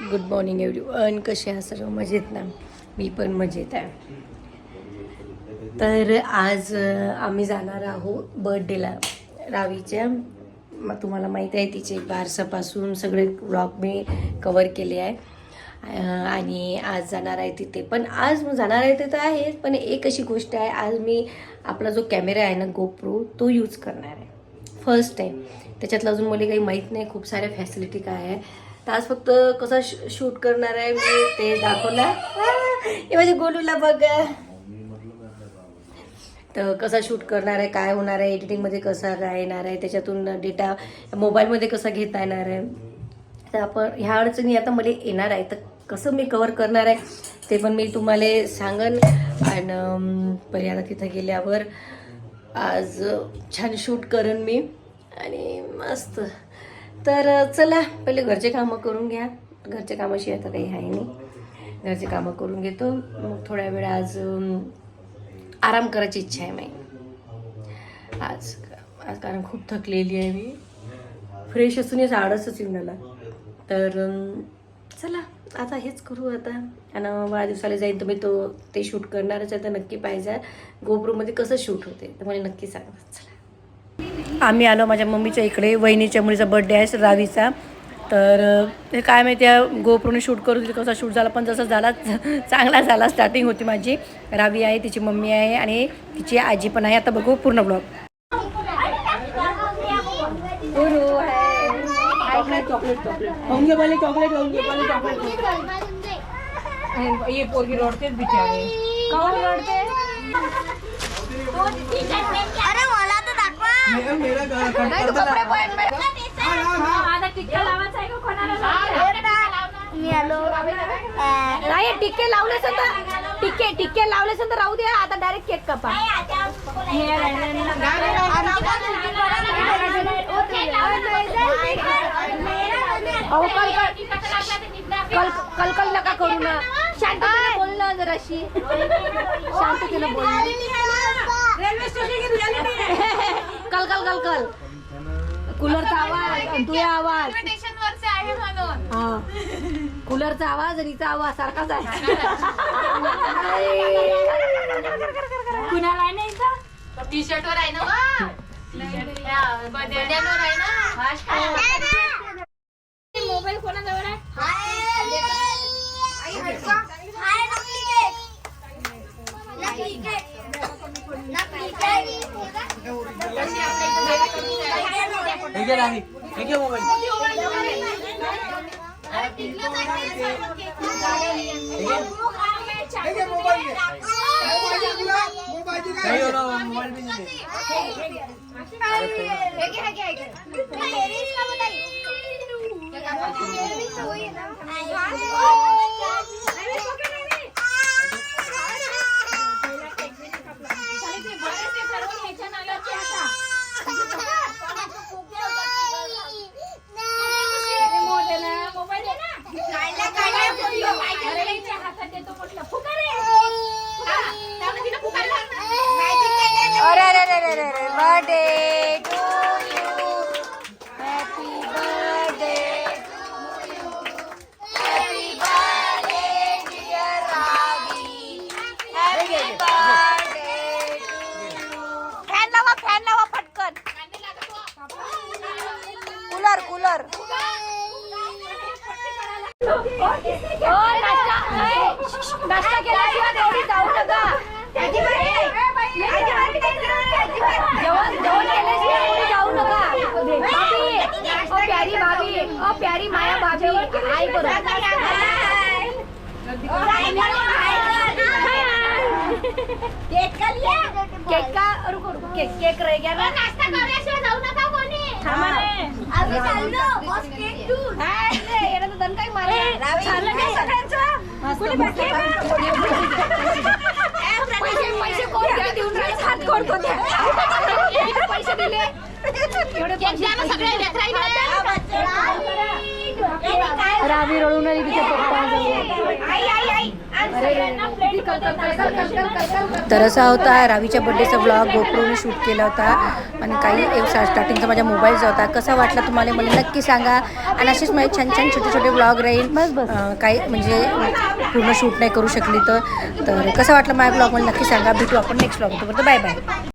Good morning every one कसे हा सर्व? मजेत ना? मी पण मजेत आहे. तर आज आम्ही जाणार आहोत बर्थडेला रावीच्या मग तुम्हाला माहीत आहे तिचे बारसापासून सगळे ब्लॉग मी कवर केले आहे. आणि आज जाणार आहे तिथे. पण आज जाणार आहे ते तर आहेच पण एक अशी गोष्ट आहे आज मी आपला जो कॅमेरा आहे ना गोप्रो तो यूज करणार आहे. फर्स्ट टाईम त्याच्यातलं अजून मला काही माहीत नाही खूप साऱ्या फॅसिलिटी काय आहे. तर आज फक्त कसा शूट करणार आहे मी ते दाखवला. हे माझ्या गोलूला बघा. तर कसा शूट करणार आहे काय होणार आहे एडिटिंगमध्ये कसा काय येणार आहे त्याच्यातून डेटा मोबाईलमध्ये कसा घेता येणार आहे. तर आपण ह्या अडचणी आता मला येणार आहे. तर कसं मी कवर करणार आहे ते पण मी तुम्हाला सांगन. आणि पहिल्यांदा पहिले आता तिथं गेल्यावर आज छान शूट करेन मी आणि मस्त. तर चला पहिले घरचे कामं करून घ्या. घरच्या कामाशी आता काही आहे नाही. घरचे कामं करून घेतो. मग थोड्या वेळ आज आराम करायची इच्छा आहे माझी. आज आज कारण खूप थकलेली आहे मी. फ्रेश असून आळसच येऊन आला. तर चला. आता हेच करू आता. आणि वाढदिवसाला जाईन तुम्ही तो ते शूट करणारच आहे तर नक्की पाहिजे गोप्रोमध्ये कसं शूट होते तर मला नक्की सांगा. चला. आम्ही आलो माझ्या मम्मीच्या इकडे. वहिनीच्या मुलीचा बड्डे आहे रावीचा. तर ते काय माहिती आहे गोप्रोने शूट करू दिली कसा शूट झाला पण जसा झाला चांगला झाला स्टार्टिंग होती माझी. रावी आहे तिची मम्मी आहे आणि तिची आजी पण आहे. आता बघू पूर्ण ब्लॉग चॉकलेट चॉकलेट. होंगे वाले चॉकलेट होंगे वाले चॉकलेट. ये पोरगी रडतेच बिचारे. कौन रडते? अरे मला तर दाखवा. मेरा तू आता टिक्का लावायचा आहे का कोणाला मी आलो. नाही टिक्के लावले तर टिक्के टिक्के लावले तर राहू दे आता डायरेक्ट केक कापा. अहो कल कल कल कल नका करू ना. शांततेने बोल ना जराशी. शांततेने बोल कल कल कल कल. कूलरचा आवाज तुझा आवाज. हा. कूलरचा आवाज आणि हिचा आवाज सारखाच आहे. कुणाला नाही टी शर्ट वर आहे ना बड्यांवर आहे ना मोबाईल कोणाजवळ आहे मोबाईल काही हो ना मोबाईल नाही अरे अरे अरे अरे अरे birthday to you happy birthday happy birthday dear Ravi happy birthday fan लावा फॅन लावा पटकन कूलर कूलर नाश्ता केल्याशिवाय तेवढी जाऊ नका. जेवण जेवण केल्याशिवाय कोणी जाऊ नका. भाभी ओ प्यारी भाभी. ओ प्यारी माया भाभी. हाय करो केक का? रुको रुको. केक केक रह गया ना. थांबा हाय, रे, यानं तर दणकाही मारला. झालं काय? पैसे पैसे कोण देऊन हात कोण पैसे दिले. रावी. रडून आली तिच्या पप्पा तर असा होता रावीच्या बड्डेचा ब्लॉग गोप्रोने शूट केला होता. आणि काही एक स्टार्टिंगचा माझ्या मोबाईलचा होता. कसा वाटला तुम्हाला? मला नक्की सांगा. आणि असेच माझे छान छान छोटे छोटे ब्लॉग राहील. काही म्हणजे पूर्ण शूट नाही करू शकली तर. तर कसा वाटला माझ्या ब्लॉग मला नक्की सांगा. भेटू आपण नेक्स्ट ब्लॉग बाय बाय